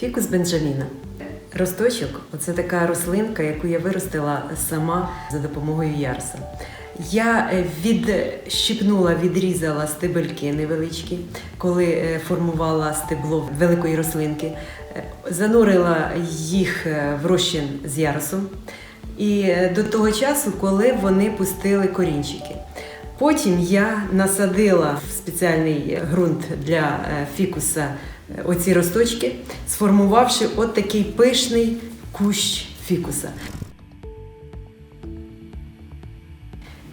Фікус Бенджаміна. Росточок це така рослинка, яку я виростила сама за допомогою ярса. Я е, відщипнула, відрізала стебельки невеличкі, коли е, формувала стебло великої рослинки, Е, занурила їх в розчин з ярсом і до того часу, коли вони пустили корінчики. Потім я насадила в спеціальний ґрунт для е, фікуса е, оці росточки, сформувавши от такий пишний кущ фікуса.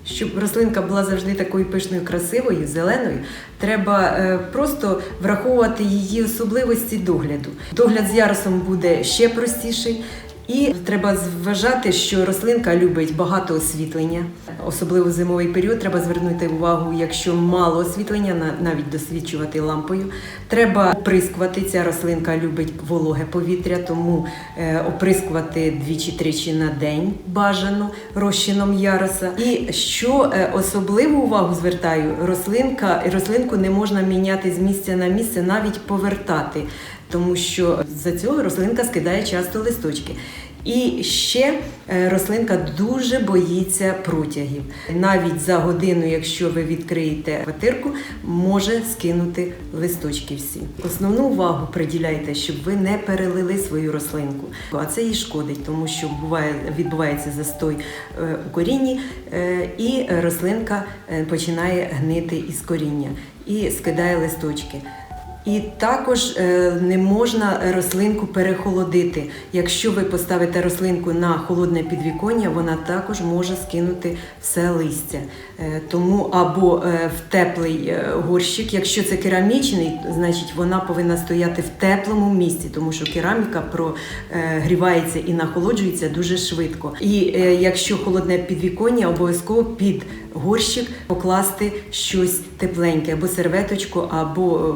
Щоб рослинка була завжди такою пишною, красивою, зеленою, треба е, просто враховувати її особливості догляду. Догляд з ярусом буде ще простіший. І треба зважати, що рослинка любить багато освітлення, особливо зимовий період. Треба звернути увагу, якщо мало освітлення, на- навіть досвідчувати лампою. Треба оприскувати. Ця рослинка любить вологе повітря, тому е, оприскувати двічі-тричі на день бажано розчином яроса. І що е, особливу увагу звертаю, рослинка рослинку не можна міняти з місця на місце, навіть повертати тому що за цього рослинка скидає часто листочки. І ще е, рослинка дуже боїться протягів. Навіть за годину, якщо ви відкриєте квартирку, може скинути листочки всі. Основну увагу приділяйте, щоб ви не перелили свою рослинку. А це їй шкодить, тому що буває відбувається застой е, у корінні, е, і рослинка починає гнити із коріння і скидає листочки. І також е, не можна рослинку перехолодити. Якщо ви поставите рослинку на холодне підвіконня, вона також може скинути все листя. Е, Тому або е, в теплий горщик, якщо це керамічний, значить вона повинна стояти в теплому місці, тому що кераміка прогрівається і нахолоджується дуже швидко. І якщо холодне підвіконня, обов'язково під горщик покласти щось тепленьке, або серветочку, або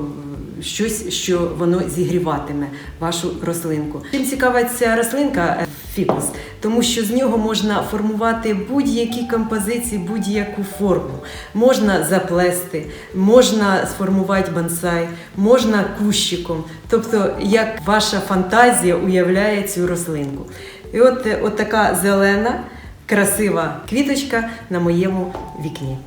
щось, що воно зігріватиме вашу рослинку. Чим цікава ця рослинка е, фікус, тому що з нього можна формувати будь-які композиції, будь-яку форму. Можна заплести, можна сформувати бонсай, можна кущиком. Тобто, як ваша фантазія уявляє цю рослинку. І от, е, от така зелена, красива квіточка на моєму вікні.